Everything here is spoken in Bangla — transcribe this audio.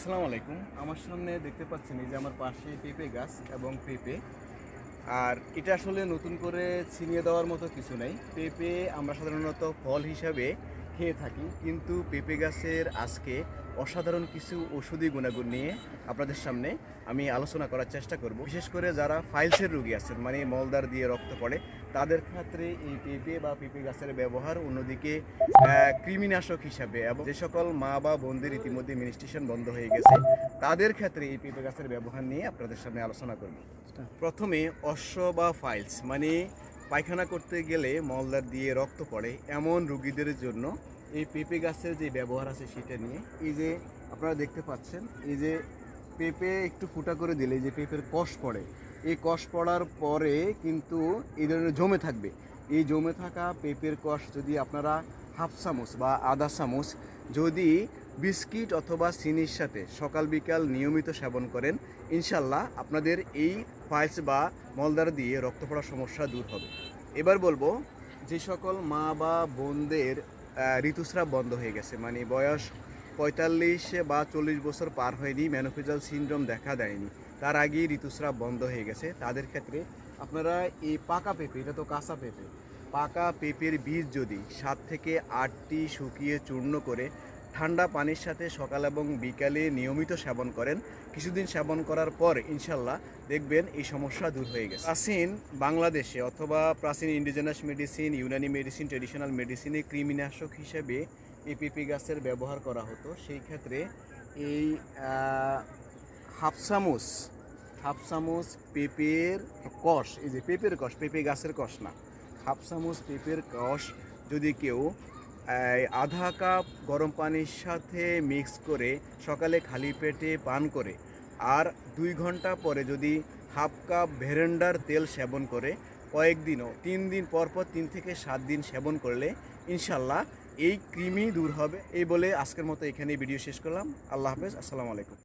আসসালামু আলাইকুম। আমার সামনে দেখতে পাচ্ছেন এই যে আমার পাশে পেঁপে গাছ এবং পেঁপে। আর এটা আসলে নতুন করে ছিনিয়ে দেওয়ার মতো কিছু নাই। পেঁপে আমরা সাধারণত ফল হিসাবে খেয়ে থাকি, কিন্তু পেঁপে গাছের আজকে অসাধারণ কিছু ওষুধি গুণাগুণ নিয়ে আপনাদের সামনে আমি আলোচনা করার চেষ্টা করব। বিশেষ করে যারা ফাইলসের রোগী আছেন মানে মলদার দিয়ে রক্ত পড়ে, তাদের ক্ষেত্রে এই পেঁপে বা পেঁপে গাছের ব্যবহার অন্যদিকে কৃমিনাশক হিসাবে এবং যে সকল মা বা বোনদের ইতিমধ্যে মিনিস্ট্রেশন বন্ধ হয়ে গেছে, তাদের ক্ষেত্রে এই পেঁপে গাছের ব্যবহার নিয়ে আপনাদের সামনে আলোচনা করব। প্রথমে অশ্ব বা ফাইলস মানে পায়খানা করতে গেলে মলদার দিয়ে রক্ত পড়ে এমন রুগীদের জন্য এই পেঁপে গাছের যে ব্যবহার আছে সেটা নিয়ে, এই যে আপনারা দেখতে পাচ্ছেন, এই যে পেঁপে একটু ফুটা করে দিলে যে পেঁপের কষ পড়ে, এই কষ পড়ার পরে কিন্তু এই ধরনের জমে থাকবে। এই জমে থাকা পেঁপের কষ যদি আপনারা হাফ চামচ বা আধা চামচ যদি বিস্কিট অথবা চিনির সাথে সকাল বিকাল নিয়মিত সেবন করেন, ইনশাল্লাহ আপনাদের এই ফাইলস বা মলদার দিয়ে রক্ত পড়ার সমস্যা দূর হবে। এবার বলব, যে সকল মা বা বোনদের ঋতুস্রাব বন্ধ হয়ে গেছে। মানে বয়স পঁয়তাল্লিশ বা চল্লিশ বছর পার হয়নি ম্যানোফিজাল সিনড্রোম দেখা দেয়নি। তার আগেই ঋতুস্রাব বন্ধ হয়ে গেছে। তাদের ক্ষেত্রে আপনারা এই পাকা পেঁপে, এটা তো কাঁচা পেঁপে, পাকা পেঁপের বীজ যদি সাত থেকে আটটি শুকিয়ে চূর্ণ করে ঠান্ডা পানির সাথে সকাল এবং বিকালে নিয়মিত সেবন করেন। কিছুদিন সেবন করার পর ইনশাল্লাহ দেখবেন এই সমস্যা দূর হয়ে গেছে। প্রাচীন বাংলাদেশে অথবা প্রাচীন indigenous medicine Unani medicine traditional মেডিসিনে কৃমিনাশক হিসেবে এই পেঁপে গাছের ব্যবহার করা হতো। সেই ক্ষেত্রে এই আহ, হাফ চামচ হাফ চামচ পেঁপের কষ এই যে পেঁপের কষ পেঁপে গাছের কষ না হাফ চামচ পেঁপের কষ যদি কেউ আধা কাপ গরম পানির সাথে মিক্স করে সকালে খালি পেটে পান করে। আর দুই ঘণ্টা পরে যদি হাফ কাপ ভেরেন্ডার তেল সেবন করে, কয়েকদিনও, তিন দিন পরপর পর তিন থেকে সাত দিন সেবন করলে ইনশাল্লাহ এই কৃমি দূর হবে। এই বলে আজকের মতো এখানেই ভিডিও শেষ করলাম। আল্লাহ হাফেজ, আসসালামু আলাইকুম।